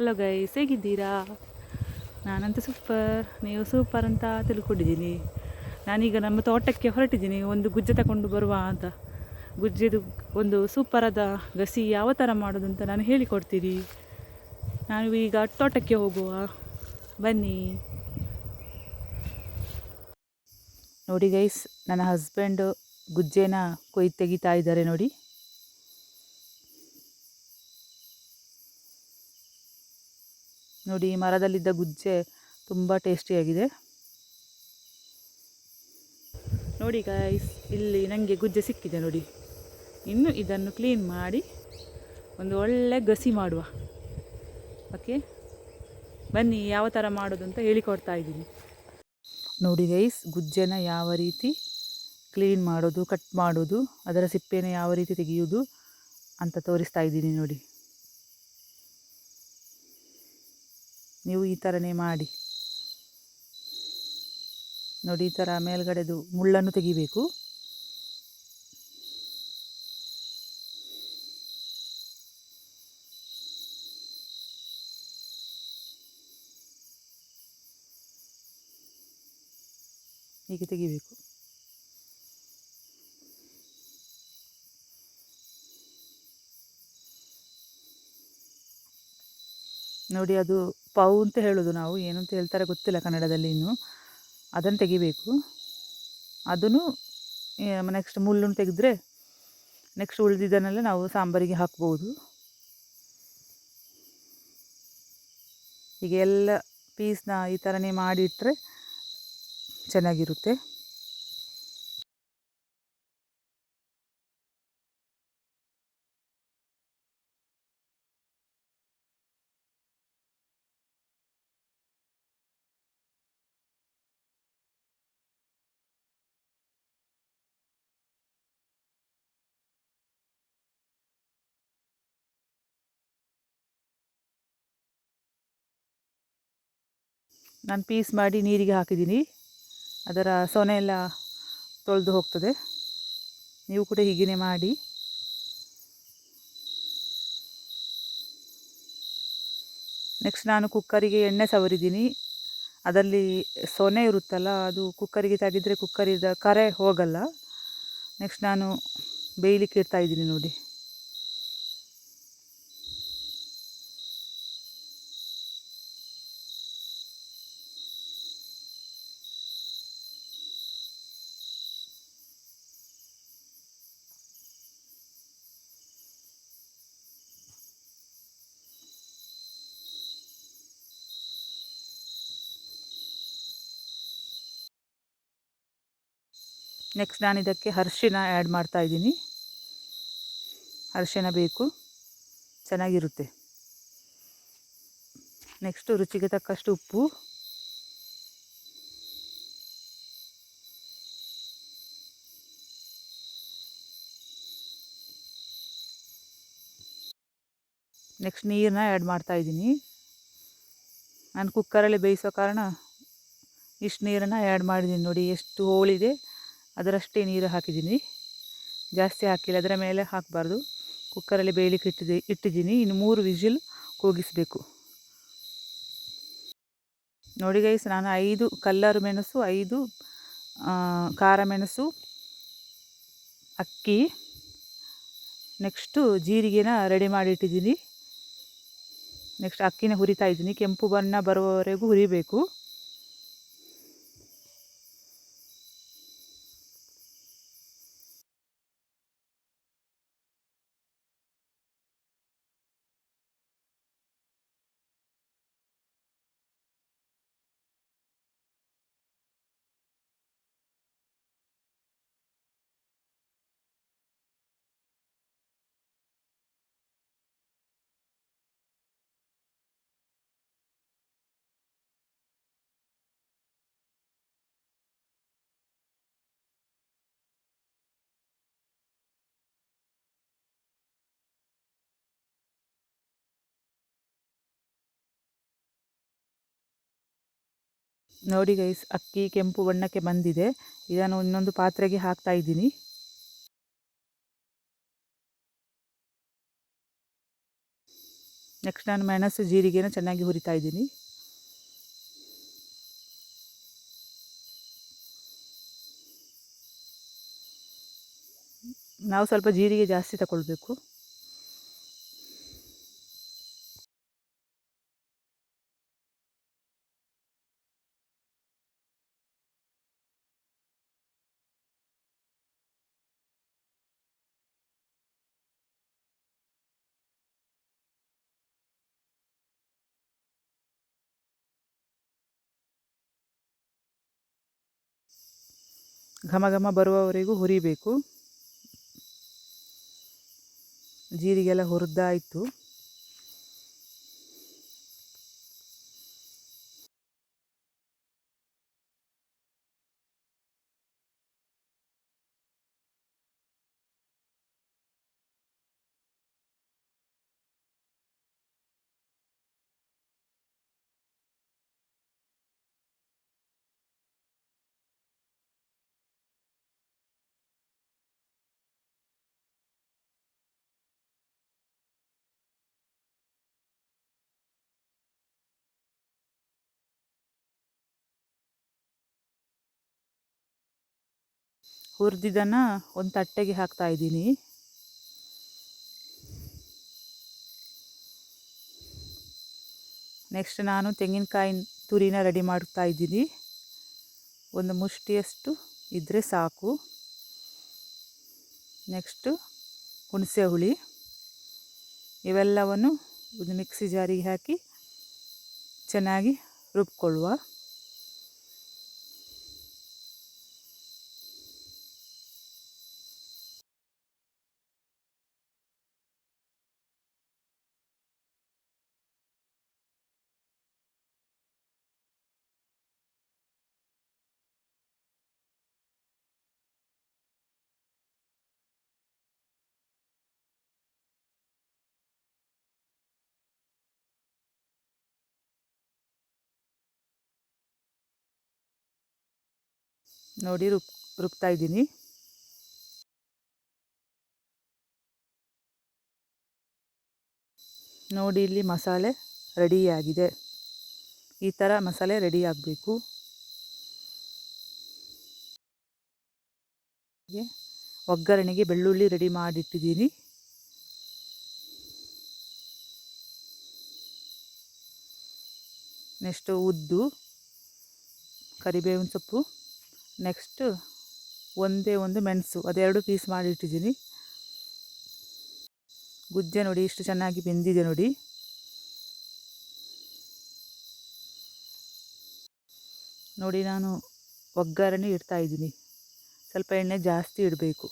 Hello guys ಹೇಗಿದ್ದೀರಾ? ನಾನಂತೂ super ನೀವು ಸೂಪರ್ ಅಂತ ತಿಳ್ಕೊಂಡಿದ್ದೀನಿ. ನಾನೀಗ ನಮ್ಮ ತೋಟಕ್ಕೆ ಹೊರಟಿದ್ದೀನಿ. ಒಂದು ಗುಜ್ಜೆ ತಗೊಂಡು ಬರುವ ಅಂತ. ಗುಜ್ಜೆದು ಒಂದು ಸೂಪರಾದ ಗಸಿ ಯಾವ ಥರ ಮಾಡೋದು ಅಂತ ನಾನು ಹೇಳಿಕೊಡ್ತೀರಿ ನಾನು ಈಗ ತೋಟಕ್ಕೆ ಹೋಗುವ. ಬನ್ನಿ. ನೋಡಿ ಗೈಸ್ ನನ್ನ ಹಸ್ಬೆಂಡು ಗುಜ್ಜೆನ ಕೊಯ್ದು ತೆಗಿತಾ ಇದ್ದಾರೆ ನೋಡಿ. ನೋಡಿ, ಈ ಮರದಲ್ಲಿದ್ದ ಗುಜ್ಜೆ ತುಂಬ ಟೇಸ್ಟಿಯಾಗಿದೆ. ನೋಡಿ ಗಾಯ್ಸ್ ಇಲ್ಲಿ ನನಗೆ ಗುಜ್ಜೆ ಸಿಕ್ಕಿದೆ ನೋಡಿ. ಇನ್ನು ಇದನ್ನು ಕ್ಲೀನ್ ಮಾಡಿ ಒಂದು ಒಳ್ಳೆ ಗಸಿ ಮಾಡುವ. ಓಕೆ ಬನ್ನಿ, ಯಾವ ಥರ ಮಾಡೋದು ಅಂತ ಹೇಳಿಕೊಡ್ತಾ ಇದ್ದೀನಿ. ನೋಡಿ ಗೈಸ್ ಗುಜ್ಜೆನ ಯಾವ ರೀತಿ ಕ್ಲೀನ್ ಮಾಡೋದು ಕಟ್ ಮಾಡೋದು, ಅದರ ಸಿಪ್ಪೆನ ಯಾವ ರೀತಿ ತೆಗೆಯೋದು ಅಂತ ತೋರಿಸ್ತಾ ಇದ್ದೀನಿ ನೋಡಿ. ನೀವು ಈ ಥರನೇ ಮಾಡಿ. ನೋಡಿ ಈ ಥರ ಮೇಲ್ಗಡೆದು ಮುಳ್ಳನ್ನು ತೆಗಿಬೇಕು. ಹೀಗೆ ತೆಗಿಬೇಕು. ನೋಡಿ ಅದು ಪೌ ಅಂತ ಹೇಳೋದು ನಾವು, ಏನು ಅಂತ ಹೇಳ್ತಾರೆ ಗೊತ್ತಿಲ್ಲ ಕನ್ನಡದಲ್ಲಿ ಇನ್ನು. ಅದನ್ನು ತೆಗಿಬೇಕು. ಅದನ್ನು ನೆಕ್ಸ್ಟ್ ಮುಳ್ಳನ್ನು ತೆಗೆದ್ರೆ ನೆಕ್ಸ್ಟ್ ಉಳಿದಿದ್ದನ್ನೆಲ್ಲ ನಾವು ಸಾಂಬಾರಿಗೆ ಹಾಕ್ಬೋದು. ಈಗ ಎಲ್ಲ ಪೀಸ್ನ ಈ ಥರನೇ ಮಾಡಿಟ್ಟರೆ ಚೆನ್ನಾಗಿರುತ್ತೆ. ನಾನು ಪೀಸ್ ಮಾಡಿ ನೀರಿಗೆ ಹಾಕಿದ್ದೀನಿ. ಅದರ ಸೊನೆ ಎಲ್ಲ ತೊಳೆದು ಹೋಗ್ತದೆ. ನೀವು ಕೂಡ ಹೀಗೇ ಮಾಡಿ. ನೆಕ್ಸ್ಟ್ ನಾನು ಕುಕ್ಕರಿಗೆ ಎಣ್ಣೆ ಸವರಿದ್ದೀನಿ. ಅದರಲ್ಲಿ ಸೊನೆ ಇರುತ್ತಲ್ಲ, ಅದು ಕುಕ್ಕರಿಗೆ ತೆಗೆದರೆ ಕುಕ್ಕರಿದ ಕರೆ ಹೋಗಲ್ಲ. ನೆಕ್ಸ್ಟ್ ನಾನು ಬೇಯಲಿಕ್ಕೆ ಇಡ್ತಾ ಇದ್ದೀನಿ ನೋಡಿ. ನೆಕ್ಸ್ಟ್ ನಾನು ಇದಕ್ಕೆ ಅರ್ಶಿನ ಆ್ಯಡ್ ಮಾಡ್ತಾ ಇದ್ದೀನಿ. ಅರಿಶಿನ ಬೇಕು. ಚೆನ್ನಾಗಿರುತ್ತೆ. ನೆಕ್ಸ್ಟು ರುಚಿಗೆ ತಕ್ಕಷ್ಟು ಉಪ್ಪು. ನೆಕ್ಸ್ಟ್ ನೀರನ್ನ ಆ್ಯಡ್ ಮಾಡ್ತಾ ಇದ್ದೀನಿ. ನಾನು ಕುಕ್ಕರಲ್ಲಿ ಬೇಯಿಸೋ ಕಾರಣ ಇಷ್ಟು ನೀರನ್ನು ಆ್ಯಡ್ ಮಾಡಿದ್ದೀನಿ ನೋಡಿ, ಎಷ್ಟು ಹೋಳಿದೆ. ಅದರಷ್ಟೇ ನೀರು ಹಾಕಿದ್ದೀನಿ. ಜಾಸ್ತಿ ಹಾಕಿಲ್ಲ, ಅದರ ಮೇಲೆ ಹಾಕಬಾರ್ದು. ಕುಕ್ಕರಲ್ಲಿ ಬೇಯಲಿಕ್ಕೆ ಇಟ್ಟಿದೆ, ಇಟ್ಟಿದ್ದೀನಿ. ಇನ್ನು ಮೂರು ವಿಜಿಲ್ ಕೂಗಿಸಬೇಕು. ನೋಡಿ ಗೈಸ್ ನಾನು ಐದು ಕಲ್ಲರು ಮೆಣಸು, ಐದು ಖಾರ ಮೆಣಸು, ಅಕ್ಕಿ ನೆಕ್ಸ್ಟು ಜೀರಿಗೆನ ರೆಡಿ ಮಾಡಿ ಇಟ್ಟಿದ್ದೀನಿ ನೆಕ್ಸ್ಟ್ ಅಕ್ಕಿನ ಹುರಿತಾ ಇದ್ದೀನಿ. ಕೆಂಪು ಬಣ್ಣ ಬರುವವರೆಗೂ ಹುರಿಬೇಕು. ನೋಡಿ ಗೈಸ್, ಅಕ್ಕಿ, ಕೆಂಪು ಬಣ್ಣಕ್ಕೆ ಬಂದಿದೆ. ಇದನ್ನು ಇನ್ನೊಂದು ಪಾತ್ರೆಗೆ ಹಾಕ್ತಾ ಇದ್ದೀನಿ. ನೆಕ್ಸ್ಟ್ ನಾನು ಮೆಣಸು ಜೀರಿಗೆನ ಚೆನ್ನಾಗಿ ಹುರಿತಾ ಇದ್ದೀನಿ. ನಾವು ಸ್ವಲ್ಪ ಜೀರಿಗೆ ಜಾಸ್ತಿ ತಗೊಳ್ಬೇಕು. ಘಮ ಘಮ ಬರುವವರೆಗೂ ಹುರಿಬೇಕು. ಜೀರಿಗೆಲ್ಲ ಹುರಿದಾಯಿತು. ಹುರಿದಿದ್ದನ್ನು ಒಂದು ತಟ್ಟೆಗೆ ಹಾಕ್ತಾ ಇದ್ದೀನಿ. ನೆಕ್ಸ್ಟ್ ನಾನು ತೆಂಗಿನಕಾಯಿ ತುರಿನ ರೆಡಿ ಮಾಡ್ತಾ ಇದ್ದೀನಿ. ಒಂದು ಮುಷ್ಟಿಯಷ್ಟು ಇದ್ದರೆ ಸಾಕು. ನೆಕ್ಸ್ಟು ಹುಣಸೆ ಹುಳಿ. ಇವೆಲ್ಲವನ್ನು ಒಂದು ಮಿಕ್ಸಿ ಜಾರಿಗೆ ಹಾಕಿ ಚೆನ್ನಾಗಿ ರುಬ್ಕೊಳ್ಳುವ. ನೋಡಿ ರುಬ್ ರುಬ್ತಾ ಇದ್ದೀನಿ. ನೋಡಿ ಇಲ್ಲಿ ಮಸಾಲೆ ರೆಡಿಯಾಗಿದೆ. ಈ ಥರ ಮಸಾಲೆ ರೆಡಿ ಆಗಬೇಕು. ಒಗ್ಗರಣೆಗೆ ಬೆಳ್ಳುಳ್ಳಿ ರೆಡಿ ಮಾಡಿಟ್ಟಿದ್ದೀನಿ. ನೆಕ್ಸ್ಟು ಉದ್ದು, ಕರಿಬೇವಿನ ಸೊಪ್ಪು. ನೆಕ್ಸ್ಟು ಒಂದೇ ಒಂದು ಮೆಣಸು, ಅದೆರಡು ಪೀಸ್ ಮಾಡಿಟ್ಟಿದ್ದೀನಿ ಗುಜ್ಜೆ ನೋಡಿ, ಇಷ್ಟು ಚೆನ್ನಾಗಿ ಬೆಂದಿದೆ ನೋಡಿ. ನೋಡಿ, ನಾನು ಒಗ್ಗರಣೆ ಇಡ್ತಾ ಇದ್ದೀನಿ. ಸ್ವಲ್ಪ ಎಣ್ಣೆ ಜಾಸ್ತಿ ಇಡಬೇಕು.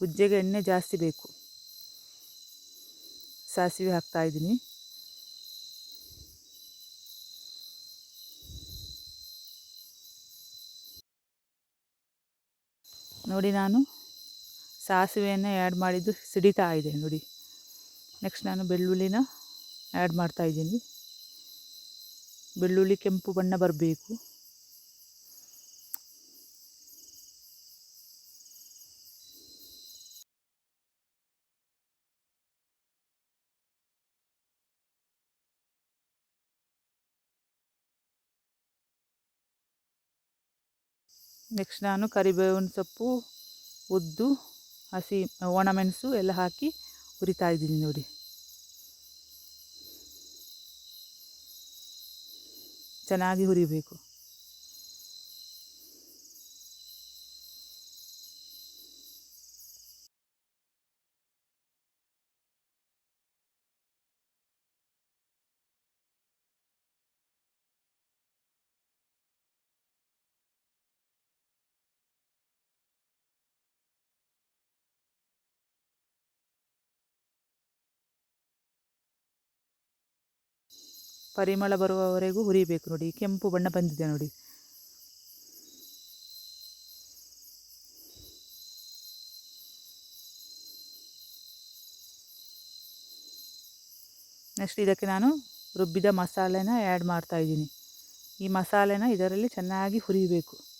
ಗುಜ್ಜೆಗೆ ಎಣ್ಣೆ ಜಾಸ್ತಿ ಬೇಕು. ಸಾಸಿವೆ ಹಾಕ್ತಾ ನೋಡಿ ನಾನು ಸಾಸಿವೆಯನ್ನು ಆ್ಯಡ್ ಮಾಡಿದ್ದು ಸಿಡಿತಾ ಇದೆ ನೋಡಿ. ನೆಕ್ಸ್ಟ್ ನಾನು ಬೆಳ್ಳುಳ್ಳಿನ ಆ್ಯಡ್ ಮಾಡ್ತಾ ಇದ್ದೀನಿ. ಬೆಳ್ಳುಳ್ಳಿ ಕೆಂಪು ಬಣ್ಣ ಬರಬೇಕು. ನೆಕ್ಸ್ಟ್ ನಾನು ಕರಿಬೇವಿನ ಸೊಪ್ಪು ಉದ್ದು ಹಸಿ ಒಣಮೆಣಸು ಎಲ್ಲ ಹಾಕಿ ಹುರಿತಾ ಇದ್ದೀನಿ ನೋಡಿ. ಚೆನ್ನಾಗಿ ಹುರಿಬೇಕು. ಪರಿಮಳ ಬರುವವರೆಗೂ ಹುರಿಬೇಕು ನೋಡಿ. ಕೆಂಪು ಬಣ್ಣ ಬಂದಿದೆ ನೋಡಿ. ನೆಕ್ಸ್ಟ್ ಇದಕ್ಕೆ ನಾನು ರುಬ್ಬಿದ ಮಸಾಲೆನ ಆ್ಯಡ್ ಮಾಡ್ತಾ ಇದ್ದೀನಿ. ಈ ಮಸಾಲೆನ ಇದರಲ್ಲಿ ಚೆನ್ನಾಗಿ ಹುರಿಬೇಕು.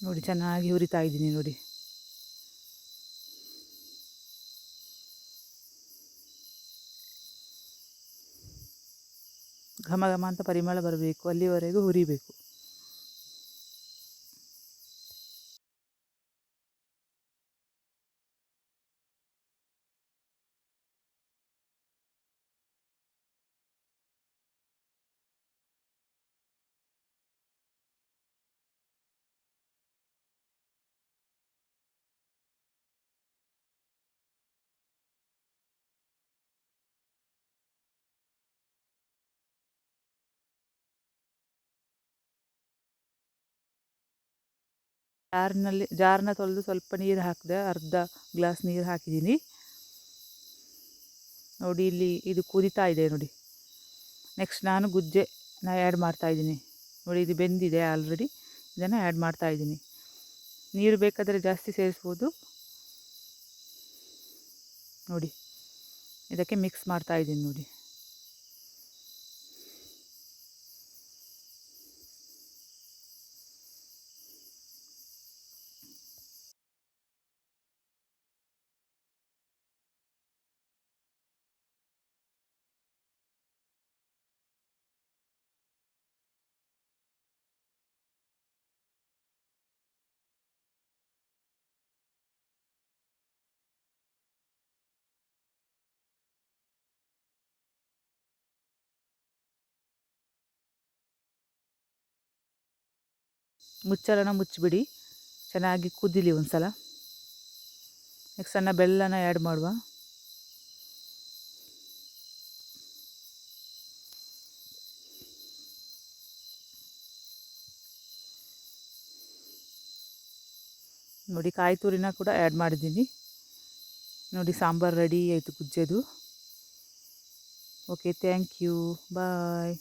ನೋಡಿ ಚೆನ್ನಾಗಿ ಹುರಿತಾ ಇದ್ದೀನಿ ನೋಡಿ. ಘಮ ಘಮ ಅಂತ ಪರಿಮಳ ಬರಬೇಕು ಅಲ್ಲಿವರೆಗೂ ಹುರಿಬೇಕು. ಜಾರ್ನಲ್ಲಿ, ಜಾರ್ನ ತೊಳೆದು ಸ್ವಲ್ಪ ನೀರು ಹಾಕಿದೆ, ಅರ್ಧ ಗ್ಲಾಸ್ ನೀರು ಹಾಕಿದ್ದೀನಿ. ನೋಡಿ ಇಲ್ಲಿ ಇದು ಕುದಿತಾ ಇದೆ ನೋಡಿ. ನೆಕ್ಸ್ಟ್ ನಾನು ಗುಜ್ಜೆ ನಾ ಆ್ಯಡ್ ಮಾಡ್ತಾಯಿದ್ದೀನಿ ನೋಡಿ ಇದು ಬೆಂದಿದೆ ಆಲ್ರೆಡಿ ಇದನ್ನು ಆ್ಯಡ್ ಮಾಡ್ತಾಯಿದ್ದೀನಿ ನೀರು ಬೇಕಾದರೆ ಜಾಸ್ತಿ ಸೇರಿಸ್ಬೋದು. ನೋಡಿ, ಇದಕ್ಕೆ ಮಿಕ್ಸ್ ಮಾಡ್ತಾಯಿದ್ದೀನಿ ನೋಡಿ. ಮುಚ್ಚಳನ ಮುಚ್ಚಿಬಿಡಿ. ಚೆನ್ನಾಗಿ ಕುದಿಲಿ ಒಂದು ಸಲ ನೆಕ್ಸ್ಟ್ ಸಣ್ಣ ಬೆಲ್ಲನ ಆ್ಯಡ್ ಮಾಡುವ. ನೋಡಿ ಕಾಯಿ ತುರಿನ ಕೂಡ ಆ್ಯಡ್ ಮಾಡಿದ್ದೀನಿ. ನೋಡಿ ಸಾಂಬಾರು ರೆಡಿ ಆಯಿತು ಗುಜ್ಜೆದು ಓಕೆ ಥ್ಯಾಂಕ್ ಯು ಬಾಯ್